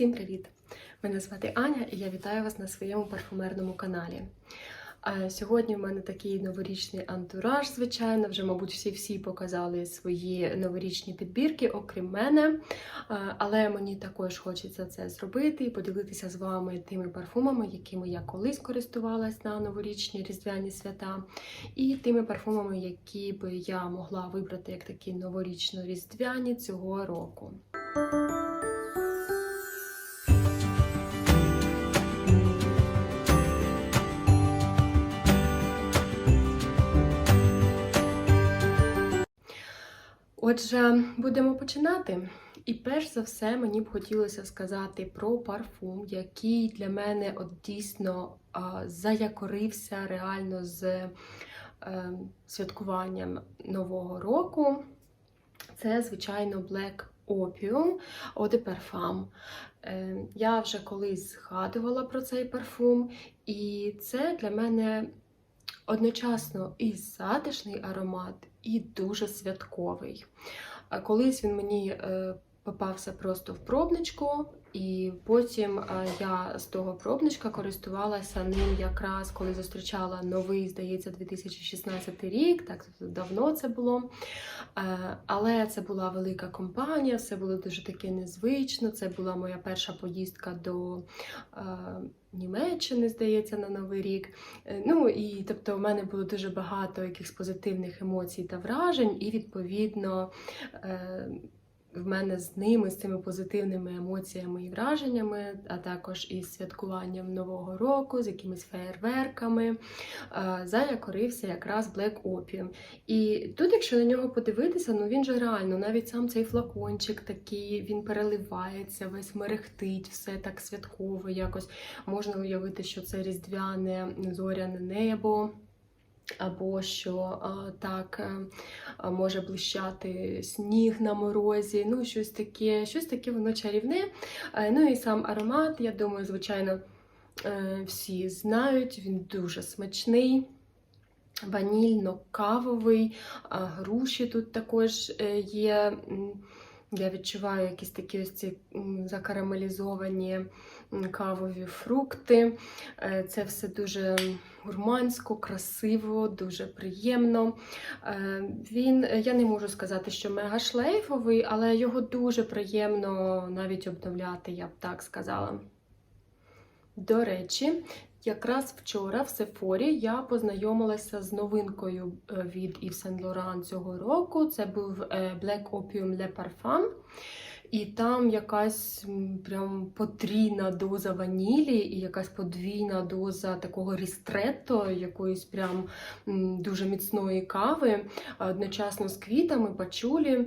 Всім привіт! Мене звати Аня і я вітаю вас на своєму парфумерному каналі. Сьогодні в мене такий новорічний антураж, звичайно. Вже, мабуть, всі-всі показали свої новорічні підбірки, окрім мене. Але мені також хочеться це зробити і поділитися з вами тими парфумами, якими я колись користувалась на новорічні різдвяні свята, і тими парфумами, які би я могла вибрати як такі новорічно-різдвяні цього року. Отже, будемо починати. І перш за все, мені б хотілося сказати про парфум, який для мене от дійсно заякорився реально з е, святкуванням Нового року. Це, звичайно, Black Opium de Parfum. Я вже колись згадувала про цей парфум, і це для мене одночасно і затишний аромат, і дуже святковий. Колись він мені е, попався просто в пробничку, і потім е, я з того пробничка користувалася ним якраз коли зустрічала новий, здається, 2016 рік, так давно це було. Е, Але це була велика компанія, все було дуже таке незвично. Це була моя перша поїздка до Німеччини, здається, на Новий рік. Е, Ну і тобто, в мене було дуже багато якихось позитивних емоцій та вражень, і відповідно. В мене з ними, з цими позитивними емоціями і враженнями, а також із святкуванням Нового року, з якимись феєрверками, е, заякорився якраз Black Opium. І тут, якщо на нього подивитися, ну він же реально, навіть сам цей флакончик такий, він переливається, весь мерехтить, все так святково, якось можна уявити, що це різдвяне зоряне небо. Або що а, так е, а, може блищати сніг на морозі, ну щось таке, щось таке воно чарівне. Е, Ну і сам аромат, я думаю, звичайно, е, всі знають, він дуже смачний. Ванільно-кавовий, а груші тут також є. Я відчуваю якісь такі ось ці закарамелізовані кавові фрукти. Е, Це все дуже гурмансько, красиво, дуже приємно. Е, Він, я не можу сказати, що мега шлейфовий, але його дуже приємно навіть обновляти, я б так сказала. До речі, якраз вчора в Сефорі я познайомилася з новинкою е, від Yves Saint Laurent цього року. Це був е, Black Opium Le Parfum. І там якась прям потрійна доза ванілі і якась подвійна доза такого рістретто, якоїсь прям дуже міцної кави, одночасно з квітами, пачулі.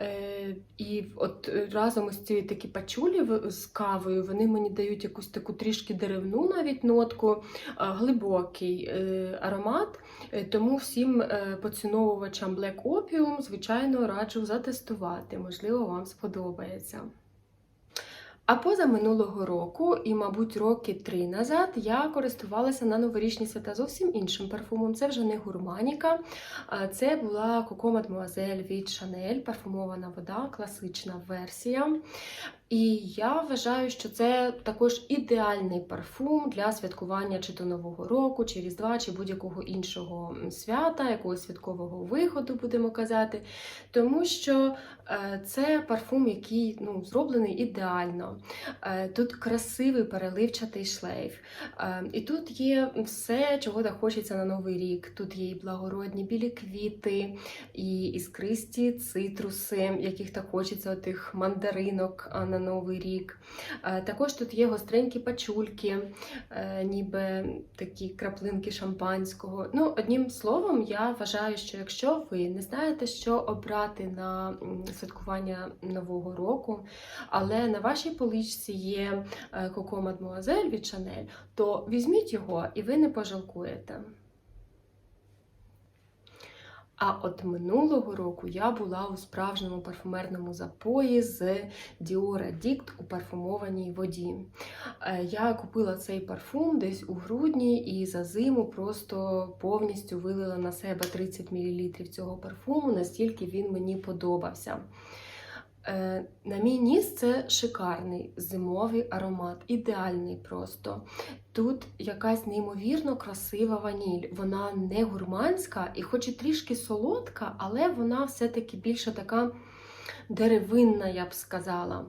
Е, і от разом із цією такі пачулі з кавою вони мені дають якусь таку трішки деревну навіть нотку, глибокий е, аромат. Е, Тому всім поціновувачам Black Opium, звичайно, раджу затестувати. Можливо, вам сподобається. А поза минулого року, і, мабуть, роки три назад, я користувалася на новорічні свята зовсім іншим парфумом. Це вже не гурманіка, це була Coco Mademoiselle від Chanel, парфумована вода, класична версія. І я вважаю, що це також ідеальний парфум для святкування чи то Нового року, чи Різдва, чи будь-якого іншого свята, якогось святкового виходу, будемо казати. Тому що е, це парфум, який ну, зроблений ідеально. Е, Тут красивий переливчатий шлейф. Е, І тут є все, чого хочеться на Новий рік. Тут є і благородні білі квіти, і іскристі цитруси, яких так хочеться, отих мандаринок на Новий рік. Е, Також тут є гостренькі пачульки, е, ніби такі краплинки шампанського. Ну, одним словом, я вважаю, що якщо ви не знаєте, що обрати на святкування Нового року, але на вашій поличці є е, Coco Mademoiselle від Chanel, то візьміть його і ви не пожалкуєте. А от минулого року я була у справжньому парфумерному запої з Dior Addict у парфумованій воді. Е, Я купила цей парфум десь у грудні і за зиму просто повністю вилила на себе 30 мл цього парфуму, настільки він мені подобався. Е, На мій ніс це шикарний зимовий аромат, ідеальний просто. Тут якась неймовірно красива ваніль. Вона не гурманська і хоч і трішки солодка, але вона все-таки більше така деревинна, я б сказала.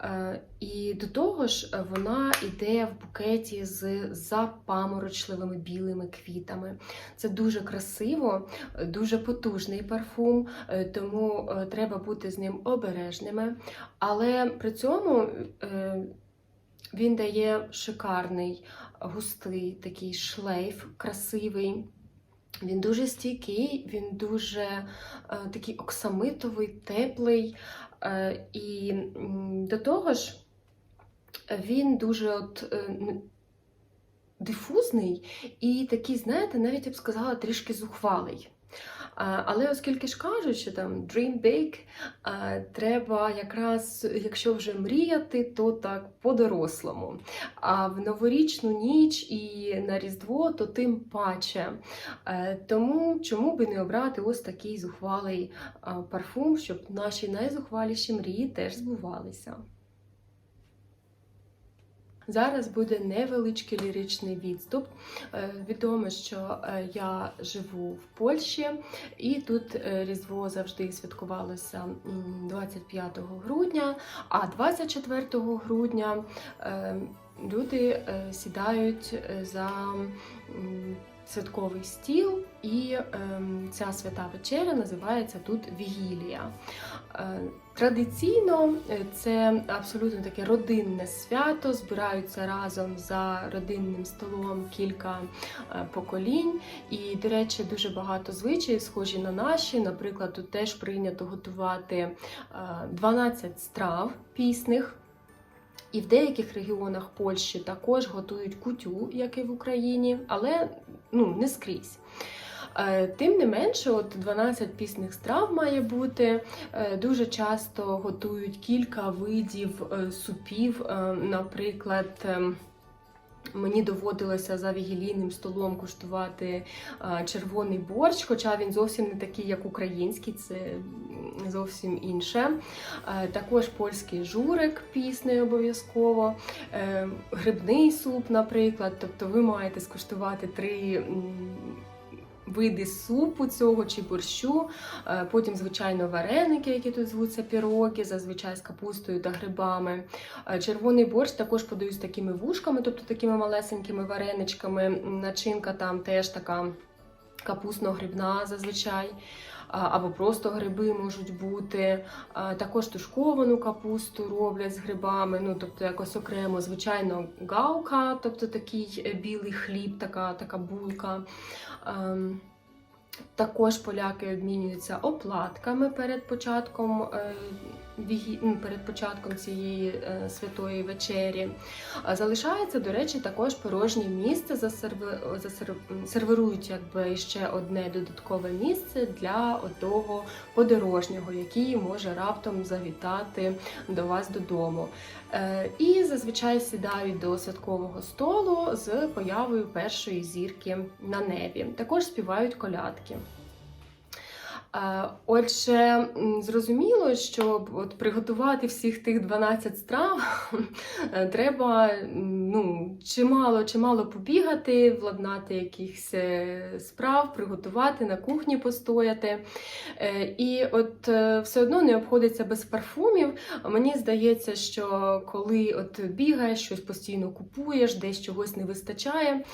Е, І до того ж, е, вона йде в букеті з запаморочливими білими квітами. Це дуже красиво, е, дуже потужний парфум, тому треба бути з ним обережними. Але при цьому він дає шикарний, густий такий шлейф, красивий. Він дуже стійкий, він дуже е, такий оксамитовий, теплий. Е, і до того ж, він дуже от, е, дифузний і такий, знаєте, навіть я б сказала, трішки зухвалий. Але оскільки ж кажуть, що там dream big, треба якраз, якщо вже мріяти, то так по-дорослому. А в новорічну ніч і на Різдво, то тим паче. Е, Тому чому би не обрати ось такий зухвалий парфум, щоб наші найзухваліші мрії теж збувалися. Зараз буде невеличкий ліричний відступ. Е, Відомо, що е, я живу в Польщі, і тут е, Різдво завжди святкувалося м, 25 грудня, а 24 грудня е, люди сідають за святковий стіл, і ем, ця свята вечеря називається тут Вігілія. Е, Традиційно е, це абсолютно таке родинне свято. Збираються разом за родинним столом кілька е, поколінь. І, до речі, дуже багато звичаїв схожі на наші. Наприклад, тут теж прийнято готувати е, 12 страв пісних. І в деяких регіонах Польщі також готують кутю, як і в Україні, але ну, не скрізь. Е, Тим не менше, от 12 пісних страв має бути. Е, Дуже часто готують кілька видів е, супів. Наприклад, ем, Мені доводилося за вігілійним столом куштувати червоний борщ, хоча він зовсім не такий, як український, це зовсім інше. Також польський журик пісний обов'язково, е, грибний суп, наприклад. Тобто ви маєте скуштувати три. Види супу цього чи борщу, Е, потім, звичайно, вареники, які тут звуться піроги, зазвичай з капустою та грибами. Е, Червоний борщ також подають з такими вушками, тобто такими малесенькими вареничками. Начинка там теж така капустно-грибна зазвичай. Або просто гриби можуть бути. Також тушковану капусту роблять з грибами, ну тобто якось окремо, звичайно, галка, тобто такий е, білий хліб, така, така булка. Ем, Також поляки обмінюються оплатками перед початком, е, перед початком цієї е, святої вечері. Залишається, до речі, також порожнє місце. Засерви... засер- якби ще одне додаткове місце для одного подорожнього, який може раптом завітати до вас додому. Е, І зазвичай сідають до святкового столу з появою першої зірки на небі. Також співають колядки. Е, Отже, зрозуміло, щоб от приготувати всіх тих 12 страв, е, треба ну, чимало, чимало побігати, владнати якихось е, справ, приготувати, на кухні постояти. І от все одно не обходиться без парфумів. Мені здається, що коли от бігаєш, щось постійно купуєш, десь чогось не вистачає,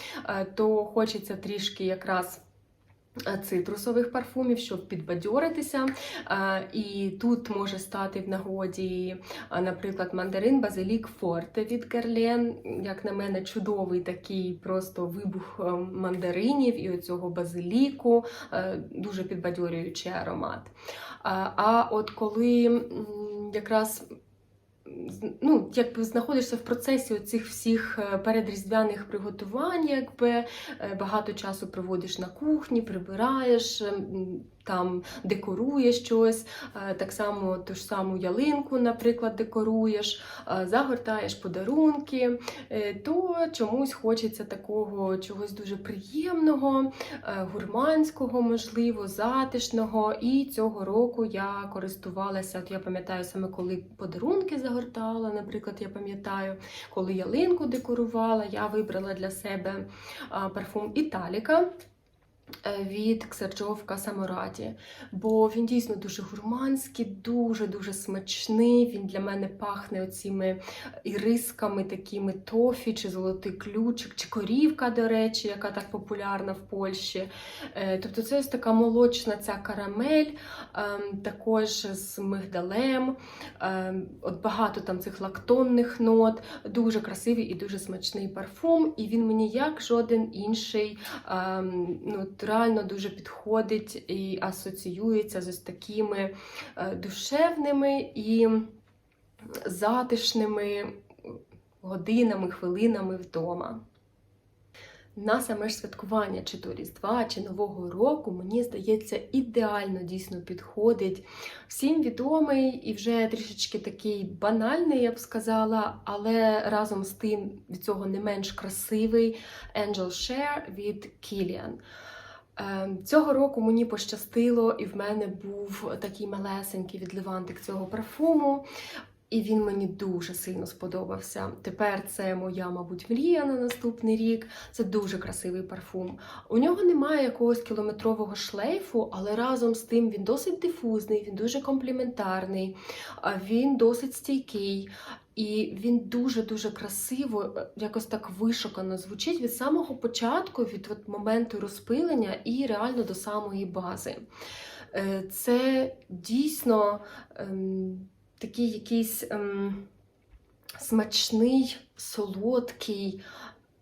то хочеться трішки якраз. Е, Цитрусових парфумів, щоб підбадьоритися. Е, І тут може стати в нагоді, е, наприклад, мандарин Базилік Форте від Герлен. Як на мене, чудовий такий просто вибух мандаринів і оцього базиліку, дуже підбадьорюючий аромат. А, от коли якраз ну, якби знаходишся в процесі цих всіх е, передріздвяних приготувань, якби е, багато часу проводиш на кухні, прибираєш, м, там декоруєш щось, е, так само ту ж саму ялинку, наприклад, декоруєш, е, загортаєш подарунки, е, то чомусь хочеться такого чогось дуже приємного, гурманського, можливо, затишного. І цього року я користувалася, от я пам'ятаю саме коли подарунки загортала, наприклад, я пам'ятаю, коли ялинку декорувала, я вибрала для себе парфум Італіка. Е, Від Ксерджо в Касамораті, бо він дійсно дуже гурманський, дуже-дуже смачний. Він для мене пахне оціми ірисками, такими тофі, чи золотий ключик, чи корівка, до речі, яка так популярна в Польщі. Е, Тобто це ось така молочна ця карамель, ем, також з мигдалем. ем, От багато там цих лактонних нот, дуже красивий і дуже смачний парфум. І він мені як жоден інший ем, ну, от реально дуже підходить і асоціюється з ось такими е, душевними і затишними годинами, хвилинами вдома. На саме ж святкування чи то Різдва, чи Нового року, мені здається, ідеально дійсно підходить всім відомий і вже трішечки такий банальний, я б сказала, але разом з тим від цього не менш красивий Angel Share від Kilian. Ем, Цього року мені пощастило, і в мене був такий малесенький відливантик цього парфуму. І він мені дуже сильно сподобався. Тепер це моя, мабуть, мрія на наступний рік. Це дуже красивий парфум. У нього немає якогось кілометрового шлейфу, але разом з тим він досить дифузний, він дуже компліментарний, він досить стійкий. І він дуже-дуже красиво, е, якось так вишукано звучить від самого початку, від от моменту розпилення і реально до самої бази. Е, Це дійсно ем, такий якийсь ем, смачний, солодкий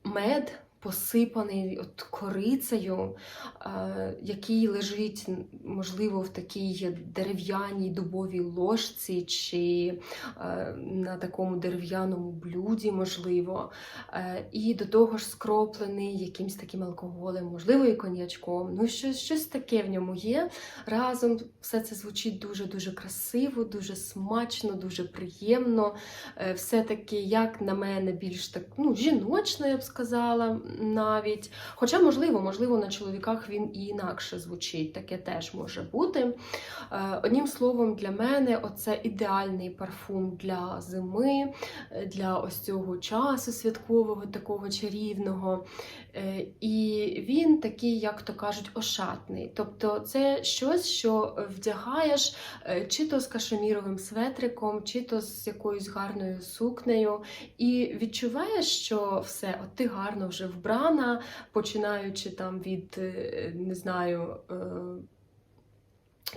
мед, посипаний от корицею, е, який лежить, можливо, в такій дерев'яній дубовій ложці чи е, на такому дерев'яному блюді, можливо. Е, І до того ж скроплений якимсь таким алкоголем, можливо, і коньячком. Ну, щось, щось таке в ньому є. Разом все це звучить дуже-дуже красиво, дуже смачно, дуже приємно. Все-таки, як на мене, більш так ну, жіночно, я б сказала, навіть. Хоча, можливо, можливо, на чоловіках він і інакше звучить, таке теж може бути. Е, Одним словом, для мене оце ідеальний парфум для зими, е, для ось цього часу святкового, такого чарівного. Е, І він такий, як то кажуть, ошатний. Тобто це щось, що вдягаєш чи то з кашеміровим светриком, чи то з якоюсь гарною сукнею, і відчуваєш, що все, от ти гарно вже вбрана, починаючи там від, е, не знаю, е,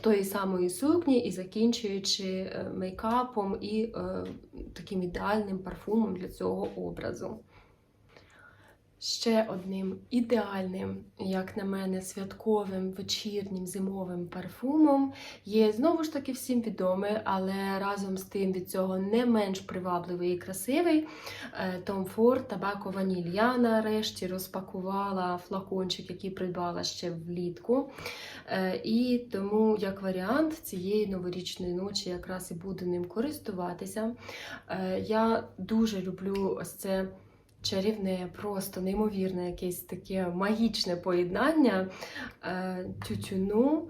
тої самої сукні і закінчуючи е, мейкапом і таким ідеальним парфумом для цього образу. Ще одним ідеальним, як на мене, святковим вечірнім зимовим парфумом є знову ж таки всім відомий, але разом з тим від цього не менш привабливий і красивий Tom Ford Табако Ваніль. Я нарешті розпакувала флакончик, який придбала ще влітку. Е, І тому, як варіант, цієї новорічної ночі якраз і буду ним користуватися. Е, Я дуже люблю ось це чарівне, просто неймовірне, якесь таке магічне поєднання е, тютюну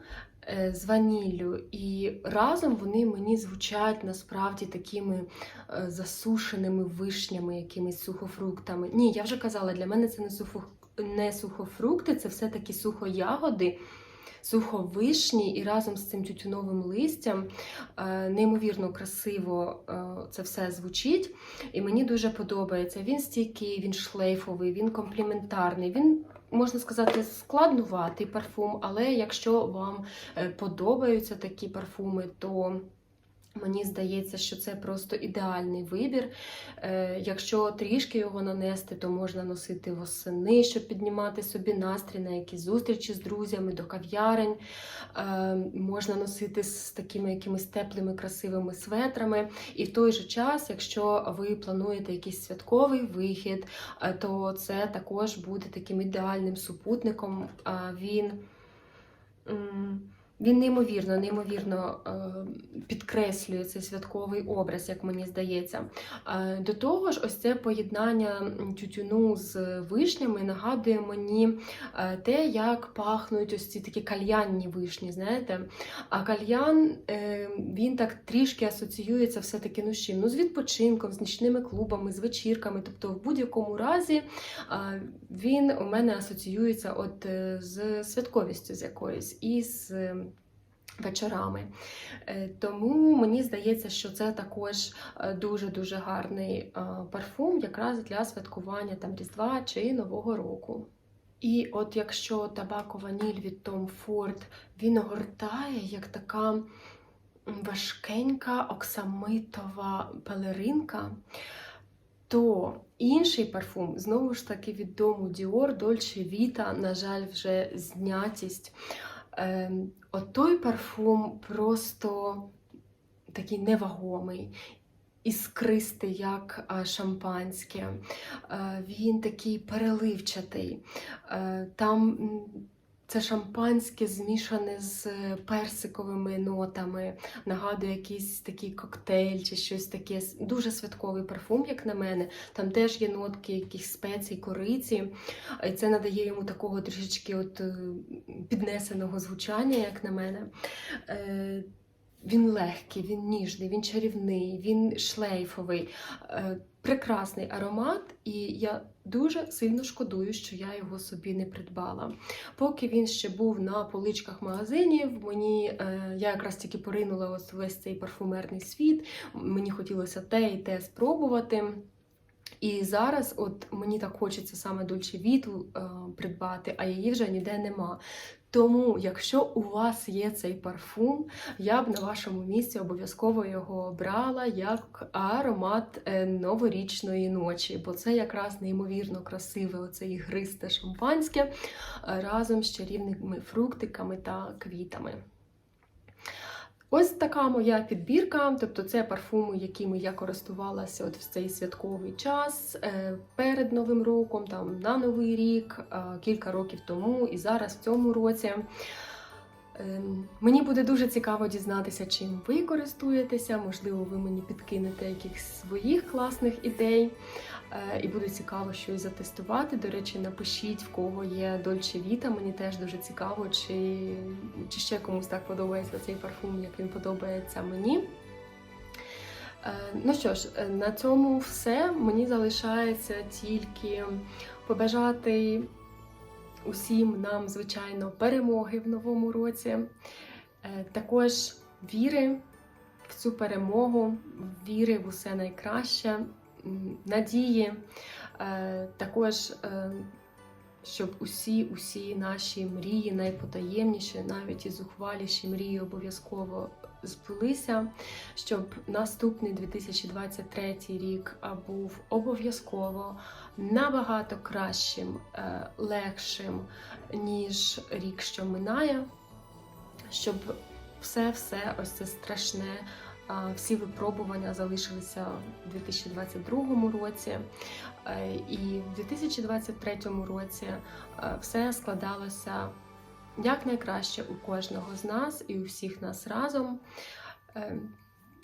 е, з ваніллю. І разом вони мені звучать насправді такими е, засушеними вишнями, якимись сухофруктами. Ні, я вже казала, для мене це не, сухо, не сухофрукти, це все-таки сухоягоди. Суховишні і разом з цим тютюновим листям е, неймовірно красиво е, це все звучить. І мені дуже подобається. Він стійкий, він шлейфовий, він компліментарний. Він, можна сказати, складнуватий парфум, але якщо вам е, подобаються такі парфуми, то Мені здається, що це просто ідеальний вибір. Е, Якщо трішки його нанести, то можна носити восени, щоб піднімати собі настрій на якісь зустрічі з друзями до кав'ярень. Е, Можна носити з такими якимись теплими, красивими светрами. І в той же час, якщо ви плануєте якийсь святковий вихід, е, то це також буде таким ідеальним супутником. Він. Він неймовірно, неймовірно е, підкреслює цей святковий образ, як мені здається. Е, До того ж, ось це поєднання тютюну з вишнями нагадує мені е, те, як пахнуть ось ці такі кальянні вишні. знаєте. А кальян він так трішки асоціюється все-таки ну, з чим? Ну, з відпочинком, з нічними клубами, з вечірками. Тобто, в будь-якому разі він у мене асоціюється от з святковістю з якоюсь і з вечорами. Е, Тому мені здається, що це також е, дуже-дуже гарний е, парфум якраз для святкування там Різдва чи Нового року. І от якщо табако ваніль від Tom Ford, він огортає як така важкенька оксамитова пелеринка, то інший парфум, знову ж таки, від Dior Dolce Vita, на жаль, вже знятість. От той парфум просто такий невагомий, іскристий, як шампанське. Е, Він такий переливчатий. Е, Там це шампанське змішане з персиковими нотами, нагадує якийсь такий коктейль чи щось таке. Дуже святковий парфум, як на мене. Там теж є нотки якихось спецій, кориці. І це надає йому такого трішечки от е, піднесеного звучання, як на мене. Е, Він легкий, він ніжний, він чарівний, він шлейфовий, Е, прекрасний аромат, і я дуже сильно шкодую, що я його собі не придбала. Поки він ще був на поличках магазинів, мені е, я якраз тільки поринула ось весь цей парфумерний світ. Мені хотілося те і те спробувати. І зараз, от мені так хочеться саме Dolce Vita е, придбати, а її вже ніде нема. Тому, якщо у вас є цей парфум, я б на вашому місці обов'язково його обрала як аромат е, новорічної ночі, бо це якраз неймовірно красиве оце ігристе шампанське е, разом з чарівними фруктиками та квітами. Ось така моя підбірка, тобто це парфуми, якими я користувалася от в цей святковий час е, перед Новим роком, там на Новий рік, е, кілька років тому і зараз в цьому році. Ем, Мені буде дуже цікаво дізнатися, чим ви користуєтеся. Можливо, ви мені підкинете якихось своїх класних ідей. Е, І буде цікаво щось затестувати. До речі, напишіть, в кого є Dolce Vita. Мені теж дуже цікаво, чи, чи ще комусь так подобається цей парфум, як він подобається мені. Е, Ну що ж, е, на цьому все. Мені залишається тільки побажати усім нам, звичайно, перемоги в новому році. Також віри в цю перемогу, віри в усе найкраще, надії. Е, Також, е, щоб усі, усі наші мрії, найпотаємніші, навіть і зухваліші мрії обов'язково збулися, щоб наступний 2023 рік був обов'язково набагато кращим, е, легшим, ніж рік, що минає, щоб все-все ось це страшне, всі випробування залишилися у 2022 році. Е, І в 2023 році е, все складалося якнайкраще у кожного з нас і у всіх нас разом. Е,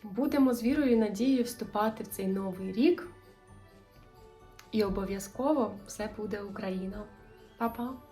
Будемо з вірою і надією вступати в цей новий рік. І обов'язково все буде Україна. Па-па!